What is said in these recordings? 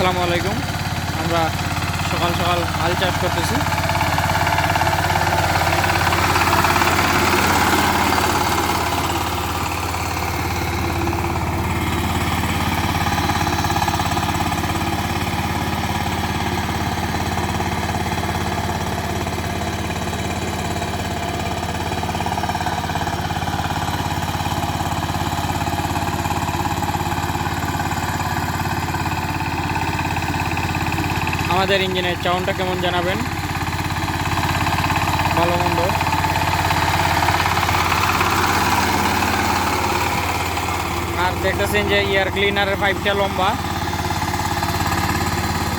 আসসালামু আলাইকুম। আমরা সকাল সকাল হাল চাষ করতেছি। আমাদের ইঞ্জিনের চাউনটা কেমন জানাবেন? ভালো মন্দ। আর দেখতেছেন যে এয়ার ক্লিনারের পাইপটা লম্বা।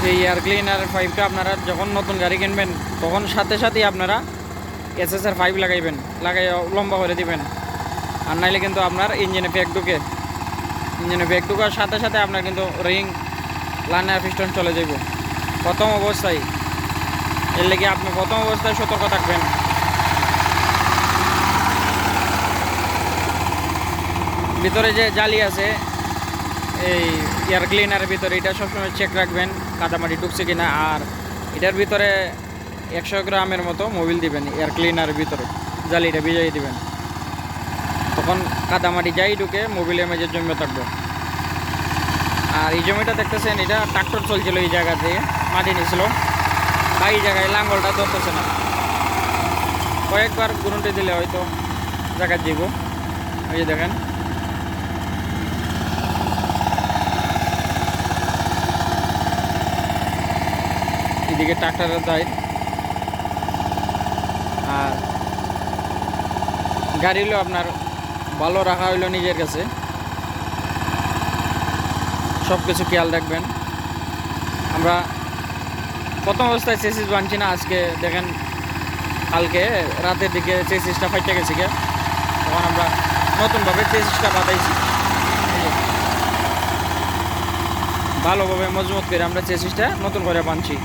এই এয়ার ক্লিনারের পাইপটা আপনারা যখন নতুন গাড়ি কিনবেন, তখন সাথে সাথেই আপনারা এসএসআর পাইপ লাগাইবেন লাগাই লম্বা করে দিবেন। আর নাইলে কিন্তু আপনার ইঞ্জিনে ব্যাগ ঢুকে। ইঞ্জিনে ব্যাগ ঢুকার সাথে সাথে আপনার কিন্তু রিং লাইনার পিস্টন চলে যাইব। প্রথম অবস্থায়। এর লেগে আপনি প্রথম অবস্থায় সতর্ক থাকবেন। ভিতরে যে জালি আছে, এই এয়ার ক্লিনারের ভিতরে এটা সবসময় চেক রাখবেন, কাদামাটি ঢুকছে কিনা। আর এটার ভিতরে একশো গ্রামের মতো মোবিল দিবেন এয়ার ক্লিনারের ভিতরে। জালিটা ভিজাই দিবেন। তখন কাদামাটি যাই ঢুকে মোবিলের মেঝে জমে থাকবে। আর এই জমিটা দেখতেছেন, এটা ট্রাক্টর চলছিল এই জায়গা দিয়ে। মাটি নিয়েছিল। বা এই জায়গায় লাঙ্গলটা ধরতেছে না। কয়েকবার গুরুন্টি দিলে হয়তো জায়গা দিব। এই যে দেখেন। এদিকে ট্রাক্টরের দায়। আর গাড়ি হলো আপনার ভালো রাখা হইল নিজের কাছে। সব কিছু খেয়াল রাখবেন। আমরা প্রথম অবস্থায় চেসিস বানছি না, আজকে দেখেন কালকে রাতের দিকে চেসিসটা ফাইটে গেছে গে তখন আমরা নতুনভাবে চেসিসটা বাঁধাইছি। ভালোভাবে মজবুত করে আমরা চেসিসটা নতুন করে বানছি।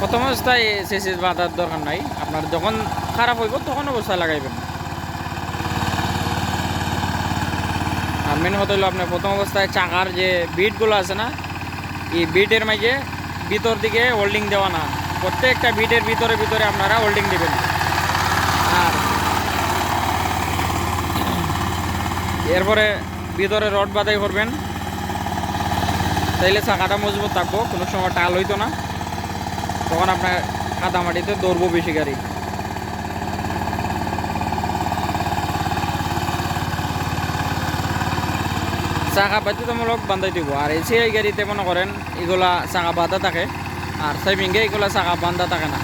প্রথম অবস্থায় চেসিস বাঁধার দরকার নাই। আপনার যখন খারাপ হইব তখন অবস্থায় লাগাইবেন। মেন কথা হলো আপনার প্রথম অবস্থায় চাকার যে বিটগুলো আছে না, এই বিটের মাঝে ভিতর দিকে হোল্ডিং দেওয়া না। প্রত্যেকটা বিটের ভিতরে ভিতরে আপনারা হোল্ডিং দেবেন। আর এরপরে ভিতরে রড বাদাই করবেন। তাইলে চাকাটা মজবুত থাকব, কোনো সময় টাল হইতো না। তখন আপনার কাদামাটিতে দৌড়বো বেশি গাড়ি। চাকা বাধ্যতামূলক বান্ধাই দিব। আর এই সেই গাড়িতে মনে করেন, এগুলা চাকা বাঁধা থাকে। আর সেভিংয়ে এগুলা চাকা বান্ধা থাকে না।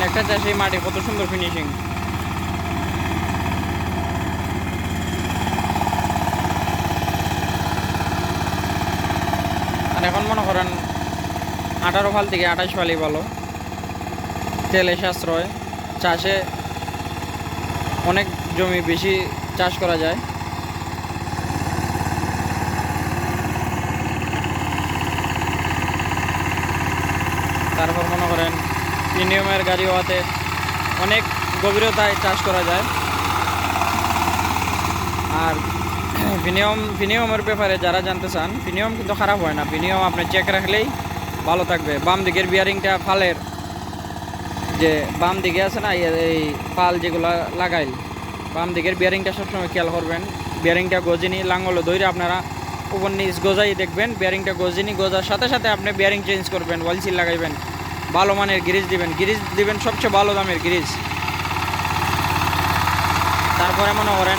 দেখেন একটা চাষি মাটি কত সুন্দর ফিনিশিং আর এখন মনে করেন আঠারো ফাল থেকে আঠাশ ফালই ভালো। তেলে সাশ্রয়, চাষে অনেক জমি বেশি চাষ করা যায়। তারপর মনে করেন প্রিমিয়ামের গাড়ি হওয়াতে অনেক গভীরতায় চাষ করা যায়। আর ভিনিয়ম ভিনিয়মের ব্যাপারে যারা জানতে চান ভিনিয়ম কিন্তু খারাপ হয় না। ভিনিয়ম আপনি চেক রাখলেই ভালো থাকবে। বাম দিকের বিয়ারিংটা ফালের যে বাম দিকে আছে না, এই- ফাল যেগুলো লাগাইল, বাম দিকের বিয়ারিংটা সবসময় খেয়াল করবেন। বিয়ারিংটা গজিনি, লাঙ্গলে ধরে আপনারা উপর নিচ গজাই দেখবেন। বিয়ারিংটা গজিনি, গজার সাথে সাথে আপনি বিয়ারিং চেঞ্জ করবেন ওয়ালসিল লাগাইবেন। ভালো মানের গ্রিজ দিবেন। গ্রিজ দিবেন সবচেয়ে ভালো দামের গ্রিজ। তারপরে মনে করেন,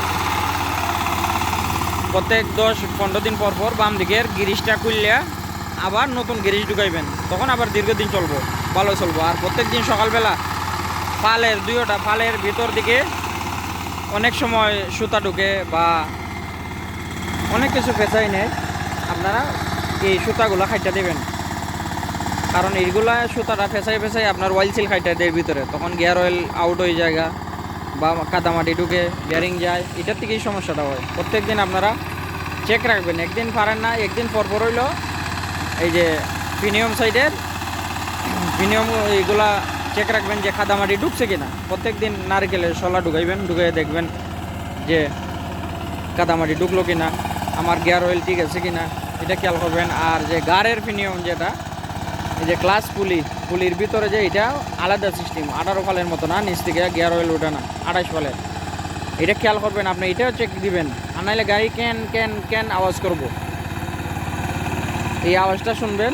প্রত্যেক দশ পনেরো দিন পর পর বাম দিকের গ্রিজটা খুললে আবার নতুন গ্যারেজ ঢুকাইবেন। তখন আবার দীর্ঘদিন চলবো, ভালো চলবো। আর প্রত্যেক দিন সকালবেলা ফালের, দুইটা ফালের ভিতর দিকে অনেক সময় সুতা ঢুকে বা অনেক কিছু পেঁচাই নেয়। আপনারা এই সুতাগুলো খাইটা দেবেন। কারণ এইগুলা সুতাটা ফেসাই ফেসাই আপনার অয়েল সিল খাইটা দেয় ভিতরে। তখন গিয়ার অয়েল আউট হয়ে জায়গা বা কাদামাটি ঢুকে বিয়ারিং যায়। এটার থেকেই সমস্যাটা হয়। প্রত্যেক দিন আপনারা চেক রাখবেন। একদিন পারেন না, একদিন পরপর পর হইল এই যে প্রিমিয়াম সাইডের প্রিমিয়াম এইগুলা চেক রাখবেন যে কাদামাটি ঢুকছে কিনা। প্রত্যেক দিন নারকেলের শলা ঢুকাইবেন ঢুকাই দেখবেন যে কাদামাটি ঢুকলো কিনা, আমার গিয়ার অয়েল ঠিক আছে কিনা, এটা খেয়াল করবেন। আর যে গাড়ের প্রিমিয়াম যেটা এই যে ক্লাস পুলি পুলির ভিতরে যে এটা আলাদা সিস্টেম আঠারো ফালের মতো না, নিচ থেকে গিয়ার অয়েল ওঠে না, আঠাশ ফালের। এটা খেয়াল করবেন আপনি, এটাও চেক দিবেন, আর নাহলে গাড়ি ক্যান ক্যান ক্যান আওয়াজ করব। এই আওয়াজটা শুনবেন,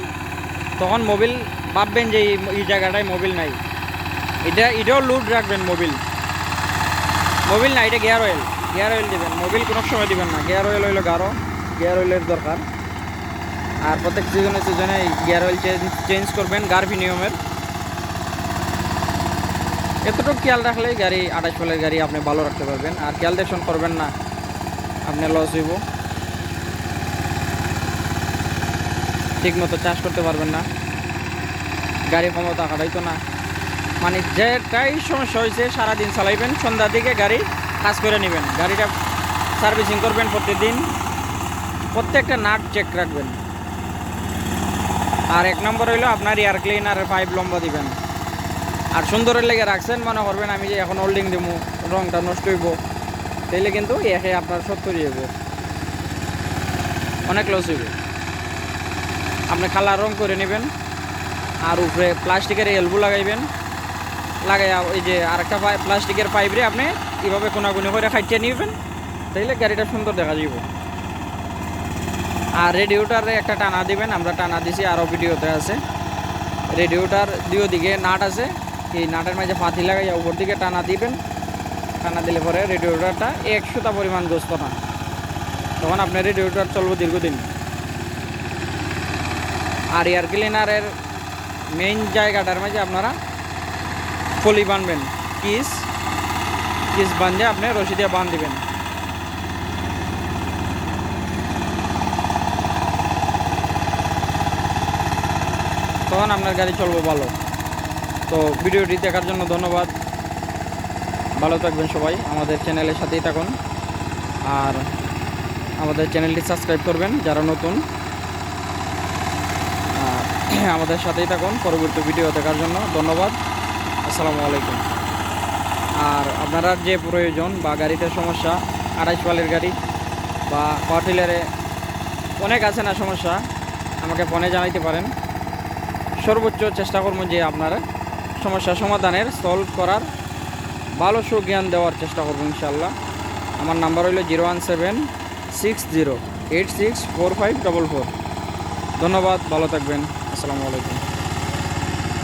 তখন মোবিল ভাববেন যে এই জায়গাটায় মোবিল নাই। এটা, এটাও লুড রাখবেন মোবিল মোবিল না, এটা গিয়ার অয়েল গিয়ার অয়েল দেবেন মোবিল কোনো সময় দিবেন না। গিয়ার অয়েল হইল গাঢ় গিয়ার অয়েলের দরকার। আর প্রত্যেক সিজনে সিজনে গিয়ার অয়েল চেঞ্জ করবেন গার্ভিনিয়মের এতটুকু খেয়াল রাখলেই গাড়ি আঠাশ ফলের গাড়ি আপনি ভালো রাখতে পারবেন। আর খেয়াল দেখুন, করবেন না। আপনি লস হইব। ঠিক মতো চাষ করতে পারবেন না। গাড়ি ক্ষমতা হারাইতো না। মানে যেটাই সমস্যা হয়েছে, সারাদিন চালাইবেন, সন্ধ্যার দিকে গাড়ি কাজ করে নেবেন। গাড়িটা সার্ভিসিং করবেন প্রতিদিন প্রত্যেকটা নাট চেক রাখবেন। আর এক নম্বর হইল আপনার এয়ার ক্লিনারের পাইপ লম্বা দিবেন। আর সুন্দরের লেগে রাখছেন, মনে করবেন আমি যে এখন হোল্ডিং দেবো রংটা নষ্ট হইব। তাইলে কিন্তু একে আপনার সত্তর হইব। অনেক লস হইব। আপনি কালার রং করে নেবেন, আর উপরে প্লাস্টিকের এলবু লাগাইবেন। লাগাইয়া ওই যে আরেকটা প্লাস্টিকের পাইপ রে আপনি এইভাবে কোনাগুনি করে খাইটিয়ে নিবেন, তাইলে গাড়িটা সুন্দর দেখা যাব আর রেডিওটারে একটা টানা দিবেন, আমরা টানা দিছি আরও ভিডিওতে আছে। রেডিওটার দুই দিকে নাট আছে, এই নাটের মাঝে ফাতি লাগাইয়া উপর দিকে টানা দিবেন। টানা দিলে পরে রেডিওটারটা একশোটা পরিমাণ গ্রস্ত না। তখন আপনার রেডিওটার চলবো দীর্ঘদিন। আর এয়ার ক্লিনারের মেইন জায়গাটার মাঝে আপনারা ফলি বানবেন। কিস কিস বান্ধে আপনি রশি দিয়ে বান দিবেন তখন আপনার গাড়ি চলবো ভালো। তো ভিডিওটি দেখার জন্য ধন্যবাদ। ভালো থাকবেন সবাই, আমাদের চ্যানেলের সাথেই থাকুন। আর আমাদের চ্যানেলটি সাবস্ক্রাইব করবেন, যারা নতুন। আমাদের সাথেই থাকুন, পরবর্তী ভিডিও দেখার জন্য ধন্যবাদ। আসসালামু আলাইকুম। আর আপনারা যে প্রয়োজন বা গাড়িতে সমস্যা, আড়াইশ পালের গাড়ি বা পাওয়ার টিলারে অনেক আছে না সমস্যা, আমাকে ফোনে জানাইতে পারেন। সর্বোচ্চ চেষ্টা করব যে আপনারা সমস্যা সমাধানের সলভ করার ভালো সুজ্ঞান দেওয়ার চেষ্টা করব ইনশাল্লাহ আমার নাম্বার হইল zero one seven six zero eight six four five double four ধন্যবাদ, ভালো থাকবেন। আসসালামু আলাইকুম।